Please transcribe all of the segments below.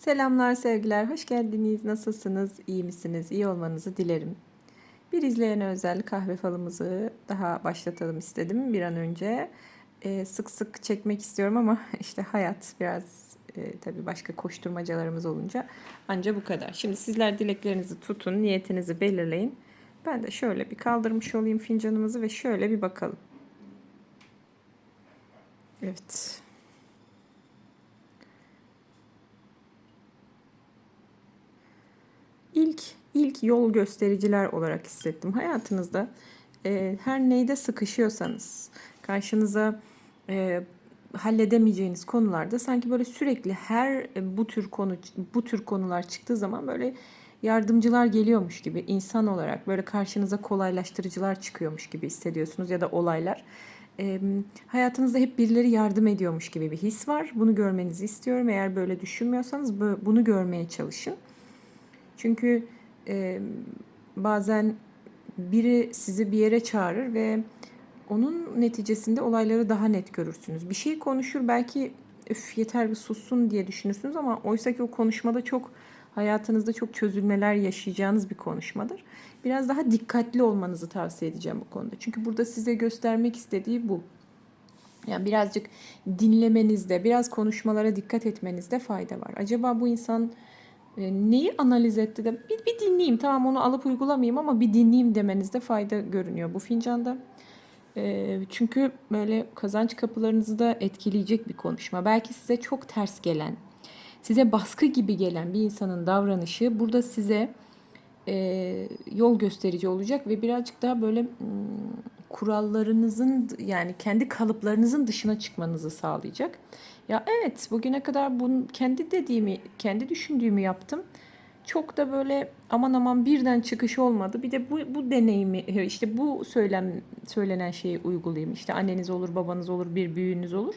Selamlar sevgiler, hoş geldiniz. Nasılsınız, iyi misiniz? İyi olmanızı dilerim. Bir izleyene özel kahve falımızı daha başlatalım istedim bir an önce. Ee, sık sık çekmek istiyorum ama işte hayat biraz e, tabii başka koşturmacalarımız olunca anca bu kadar. Şimdi sizler dileklerinizi tutun, niyetinizi belirleyin. Ben de şöyle bir kaldırmış olayım fincanımızı ve şöyle bir bakalım. Evet. İlk ilk yol göstericiler olarak hissettim. Hayatınızda e, her neyde sıkışıyorsanız karşınıza e, halledemeyeceğiniz konularda sanki böyle sürekli her e, bu tür konu bu tür konular çıktığı zaman böyle yardımcılar geliyormuş gibi insan olarak böyle karşınıza kolaylaştırıcılar çıkıyormuş gibi hissediyorsunuz ya da olaylar. E, hayatınızda hep birileri yardım ediyormuş gibi bir his var. Bunu görmenizi istiyorum. Eğer böyle düşünmüyorsanız bunu görmeye çalışın. Çünkü e, bazen biri sizi bir yere çağırır ve onun neticesinde olayları daha net görürsünüz. Bir şey konuşur belki öf yeter bir sussun diye düşünürsünüz ama oysa ki o konuşmada çok hayatınızda çok çözülmeler yaşayacağınız bir konuşmadır. Biraz daha dikkatli olmanızı tavsiye edeceğim bu konuda. Çünkü burada size göstermek istediği bu. Yani birazcık dinlemenizde, biraz konuşmalara dikkat etmenizde fayda var. Acaba bu insan neyi analiz etti de bir, bir dinleyeyim tamam onu alıp uygulamayayım ama bir dinleyeyim demenizde fayda görünüyor bu fincanda. E, çünkü böyle kazanç kapılarınızı da etkileyecek bir konuşma. Belki size çok ters gelen, size baskı gibi gelen bir insanın davranışı burada size e, yol gösterici olacak ve birazcık daha böyle hmm, kurallarınızın yani kendi kalıplarınızın dışına çıkmanızı sağlayacak. Ya evet bugüne kadar bunu kendi dediğimi, kendi düşündüğümü yaptım. Çok da böyle aman aman birden çıkış olmadı. Bir de bu, bu deneyimi işte bu söylem söylenen şeyi uygulayayım. İşte anneniz olur, babanız olur, bir büyüğünüz olur.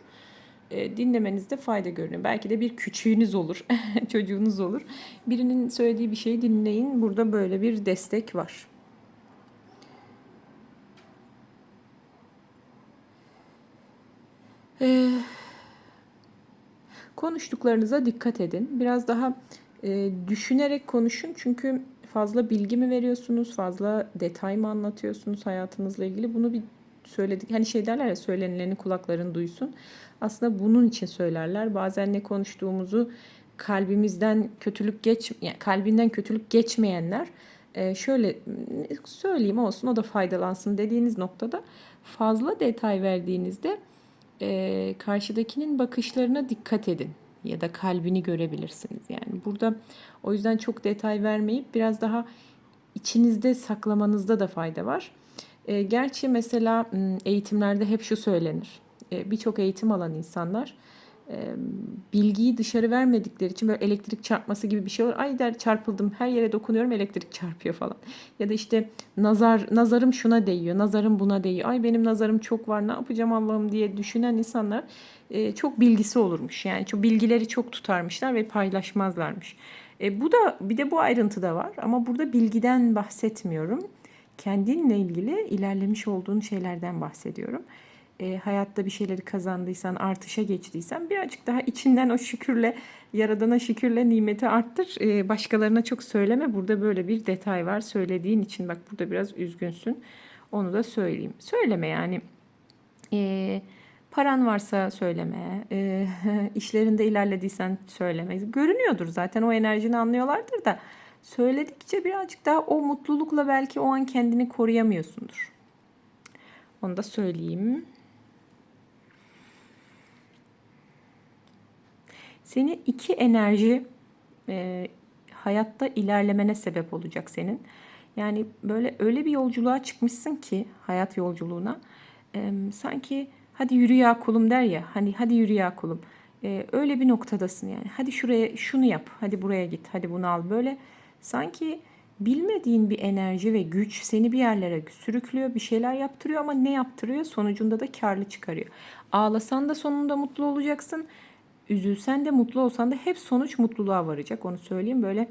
E, dinlemenizde fayda görünüyor. Belki de bir küçüğünüz olur, çocuğunuz olur. Birinin söylediği bir şeyi dinleyin. Burada böyle bir destek var. Ee, konuştuklarınıza dikkat edin. Biraz daha e, düşünerek konuşun çünkü fazla bilgi mi veriyorsunuz, fazla detay mı anlatıyorsunuz hayatınızla ilgili? Bunu bir söyledik. Hani şey derler ya söylenileni kulakların duysun. Aslında bunun için söylerler. Bazen ne konuştuğumuzu kalbimizden kötülük geç yani kalbinden kötülük geçmeyenler e, şöyle söyleyeyim olsun o da faydalansın dediğiniz noktada fazla detay verdiğinizde e, karşıdakinin bakışlarına dikkat edin ya da kalbini görebilirsiniz. Yani burada o yüzden çok detay vermeyip biraz daha içinizde saklamanızda da fayda var. E, gerçi mesela eğitimlerde hep şu söylenir. E, Birçok eğitim alan insanlar bilgiyi dışarı vermedikleri için böyle elektrik çarpması gibi bir şey olur. Ay der çarpıldım her yere dokunuyorum elektrik çarpıyor falan. Ya da işte nazar nazarım şuna değiyor, nazarım buna değiyor. Ay benim nazarım çok var ne yapacağım Allah'ım diye düşünen insanlar çok bilgisi olurmuş. Yani çok bilgileri çok tutarmışlar ve paylaşmazlarmış. E, bu da bir de bu ayrıntı da var ama burada bilgiden bahsetmiyorum. Kendinle ilgili ilerlemiş olduğun şeylerden bahsediyorum e, hayatta bir şeyleri kazandıysan, artışa geçtiysen birazcık daha içinden o şükürle, yaradana şükürle nimeti arttır. E, başkalarına çok söyleme. Burada böyle bir detay var. Söylediğin için bak burada biraz üzgünsün. Onu da söyleyeyim. Söyleme yani. E, paran varsa söyleme. E, işlerinde ilerlediysen söyleme. Görünüyordur zaten o enerjini anlıyorlardır da. Söyledikçe birazcık daha o mutlulukla belki o an kendini koruyamıyorsundur. Onu da söyleyeyim. Seni iki enerji e, hayatta ilerlemene sebep olacak senin. Yani böyle öyle bir yolculuğa çıkmışsın ki hayat yolculuğuna e, sanki hadi yürü ya kulum der ya hani hadi yürü ya kulum. E, öyle bir noktadasın yani. Hadi şuraya şunu yap. Hadi buraya git. Hadi bunu al. Böyle sanki bilmediğin bir enerji ve güç seni bir yerlere sürüklüyor, bir şeyler yaptırıyor ama ne yaptırıyor? Sonucunda da karlı çıkarıyor. Ağlasan da sonunda mutlu olacaksın üzülsen de mutlu olsan da hep sonuç mutluluğa varacak. Onu söyleyeyim böyle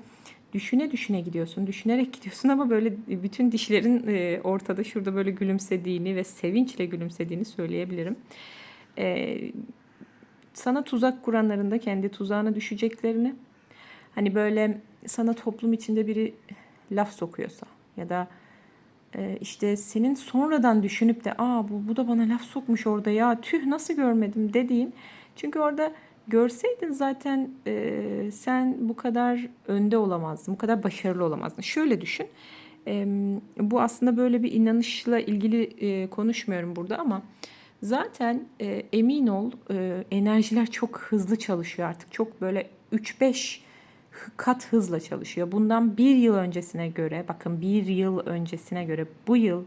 düşüne düşüne gidiyorsun, düşünerek gidiyorsun ama böyle bütün dişlerin e, ortada şurada böyle gülümsediğini ve sevinçle gülümsediğini söyleyebilirim. E, sana tuzak kuranların da kendi tuzağına düşeceklerini Hani böyle sana toplum içinde biri laf sokuyorsa ya da e, işte senin sonradan düşünüp de aa bu, bu da bana laf sokmuş orada ya tüh nasıl görmedim dediğin. Çünkü orada görseydin zaten e, sen bu kadar önde olamazdın, bu kadar başarılı olamazdın. Şöyle düşün. e, bu aslında böyle bir inanışla ilgili e, konuşmuyorum burada ama zaten e, emin ol e, enerjiler çok hızlı çalışıyor artık. Çok böyle 3-5 kat hızla çalışıyor. Bundan bir yıl öncesine göre, bakın bir yıl öncesine göre bu yıl,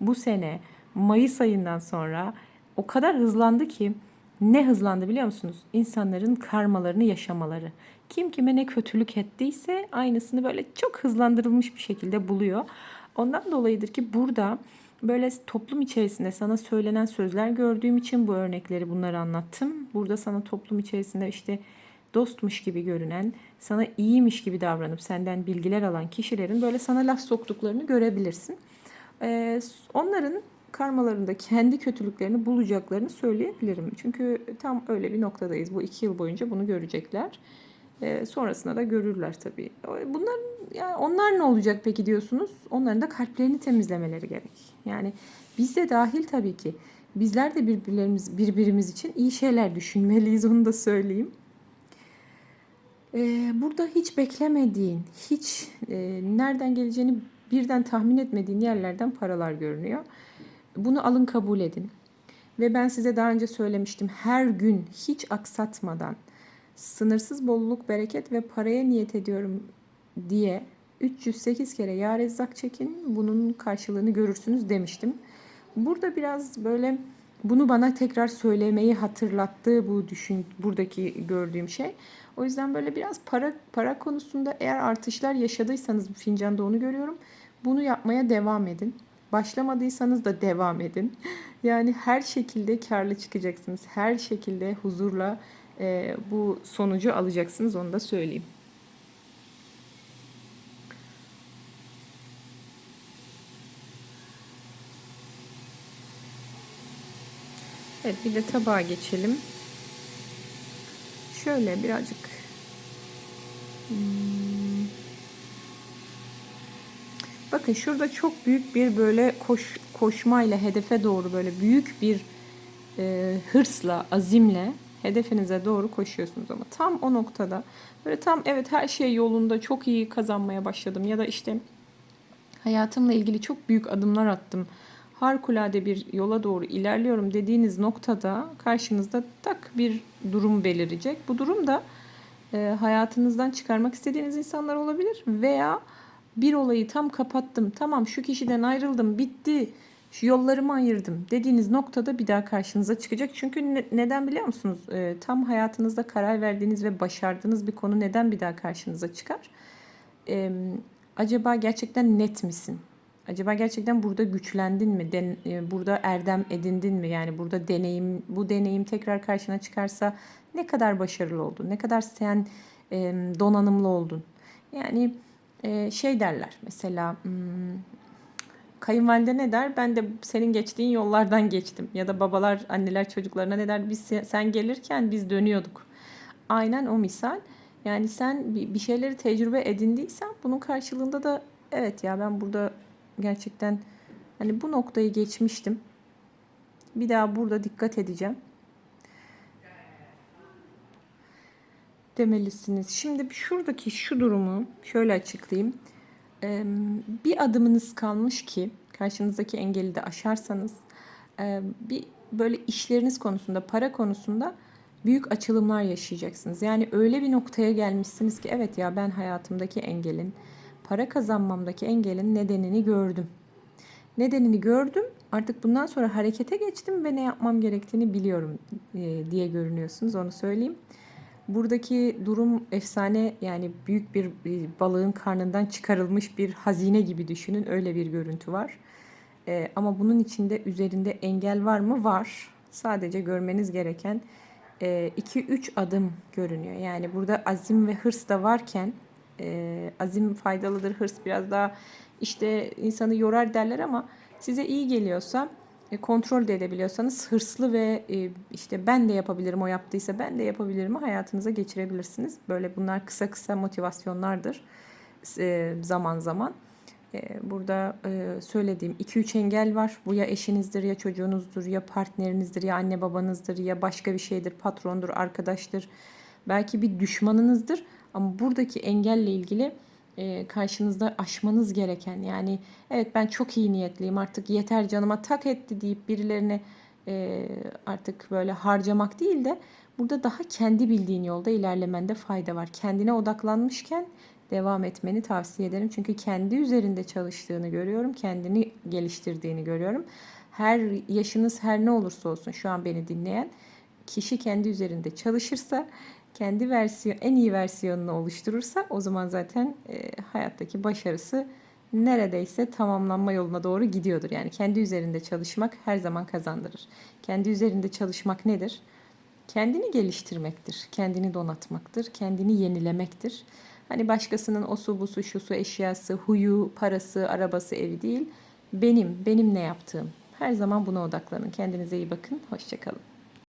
bu sene Mayıs ayından sonra o kadar hızlandı ki ne hızlandı biliyor musunuz? İnsanların karmalarını yaşamaları. Kim kime ne kötülük ettiyse aynısını böyle çok hızlandırılmış bir şekilde buluyor. Ondan dolayıdır ki burada böyle toplum içerisinde sana söylenen sözler gördüğüm için bu örnekleri bunları anlattım. Burada sana toplum içerisinde işte dostmuş gibi görünen, sana iyiymiş gibi davranıp senden bilgiler alan kişilerin böyle sana laf soktuklarını görebilirsin. Ee, onların karmalarında kendi kötülüklerini bulacaklarını söyleyebilirim. Çünkü tam öyle bir noktadayız. Bu iki yıl boyunca bunu görecekler. Ee, sonrasında da görürler tabii. Bunlar yani onlar ne olacak peki diyorsunuz? Onların da kalplerini temizlemeleri gerek. Yani biz de dahil tabii ki. Bizler de birbirlerimiz birbirimiz için iyi şeyler düşünmeliyiz onu da söyleyeyim. Ee, burada hiç beklemediğin, hiç e, nereden geleceğini birden tahmin etmediğin yerlerden paralar görünüyor. Bunu alın kabul edin. Ve ben size daha önce söylemiştim. Her gün hiç aksatmadan sınırsız bolluk, bereket ve paraya niyet ediyorum diye 308 kere ya rezzak çekin bunun karşılığını görürsünüz demiştim. Burada biraz böyle bunu bana tekrar söylemeyi hatırlattığı bu düşün buradaki gördüğüm şey. O yüzden böyle biraz para para konusunda eğer artışlar yaşadıysanız bu fincanda onu görüyorum. Bunu yapmaya devam edin. Başlamadıysanız da devam edin. Yani her şekilde karlı çıkacaksınız. Her şekilde huzurla e, bu sonucu alacaksınız onu da söyleyeyim. Evet bir de tabağa geçelim. Şöyle birazcık hmm. Bakın şurada çok büyük bir böyle koş, koşmayla hedefe doğru böyle büyük bir e, hırsla, azimle hedefinize doğru koşuyorsunuz ama tam o noktada böyle tam evet her şey yolunda çok iyi kazanmaya başladım ya da işte hayatımla ilgili çok büyük adımlar attım harikulade bir yola doğru ilerliyorum dediğiniz noktada karşınızda tak bir durum belirecek. Bu durum da e, hayatınızdan çıkarmak istediğiniz insanlar olabilir veya bir olayı tam kapattım, tamam şu kişiden ayrıldım, bitti, şu yollarımı ayırdım dediğiniz noktada bir daha karşınıza çıkacak. Çünkü ne, neden biliyor musunuz? E, tam hayatınızda karar verdiğiniz ve başardığınız bir konu neden bir daha karşınıza çıkar? E, acaba gerçekten net misin? Acaba gerçekten burada güçlendin mi? Den, e, burada erdem edindin mi? Yani burada deneyim, bu deneyim tekrar karşına çıkarsa ne kadar başarılı oldun? Ne kadar sen e, donanımlı oldun? Yani e, şey derler mesela hmm, kayınvalide ne der? Ben de senin geçtiğin yollardan geçtim. Ya da babalar, anneler çocuklarına ne der? Biz sen gelirken biz dönüyorduk. Aynen o misal. Yani sen bir şeyleri tecrübe edindiysen bunun karşılığında da evet ya ben burada gerçekten hani bu noktayı geçmiştim. Bir daha burada dikkat edeceğim. Demelisiniz. Şimdi şuradaki şu durumu şöyle açıklayayım. Bir adımınız kalmış ki karşınızdaki engeli de aşarsanız bir böyle işleriniz konusunda, para konusunda büyük açılımlar yaşayacaksınız. Yani öyle bir noktaya gelmişsiniz ki evet ya ben hayatımdaki engelin, para kazanmamdaki engelin nedenini gördüm. Nedenini gördüm. Artık bundan sonra harekete geçtim ve ne yapmam gerektiğini biliyorum e, diye görünüyorsunuz. Onu söyleyeyim. Buradaki durum efsane yani büyük bir balığın karnından çıkarılmış bir hazine gibi düşünün. Öyle bir görüntü var. E, ama bunun içinde üzerinde engel var mı? Var. Sadece görmeniz gereken 2-3 e, adım görünüyor. Yani burada azim ve hırs da varken e, azim faydalıdır, hırs biraz daha işte insanı yorar derler ama size iyi geliyorsa e, kontrol de edebiliyorsanız hırslı ve e, işte ben de yapabilirim o yaptıysa ben de yapabilirim hayatınıza geçirebilirsiniz. Böyle bunlar kısa kısa motivasyonlardır e, zaman zaman. E, Burada söylediğim 2-3 engel var. Bu ya eşinizdir ya çocuğunuzdur ya partnerinizdir ya anne babanızdır ya başka bir şeydir, patrondur, arkadaştır. Belki bir düşmanınızdır ama buradaki engelle ilgili e, karşınızda aşmanız gereken yani evet ben çok iyi niyetliyim artık yeter canıma tak etti deyip birilerine e, artık böyle harcamak değil de burada daha kendi bildiğin yolda ilerlemende fayda var. Kendine odaklanmışken devam etmeni tavsiye ederim. Çünkü kendi üzerinde çalıştığını görüyorum. Kendini geliştirdiğini görüyorum. Her yaşınız her ne olursa olsun şu an beni dinleyen kişi kendi üzerinde çalışırsa kendi versiyon en iyi versiyonunu oluşturursa o zaman zaten e, hayattaki başarısı neredeyse tamamlanma yoluna doğru gidiyordur. Yani kendi üzerinde çalışmak her zaman kazandırır. Kendi üzerinde çalışmak nedir? Kendini geliştirmektir, kendini donatmaktır, kendini yenilemektir. Hani başkasının osu busu şusu eşyası, huyu, parası, arabası, evi değil. Benim, benim ne yaptığım. Her zaman buna odaklanın. Kendinize iyi bakın. Hoşçakalın.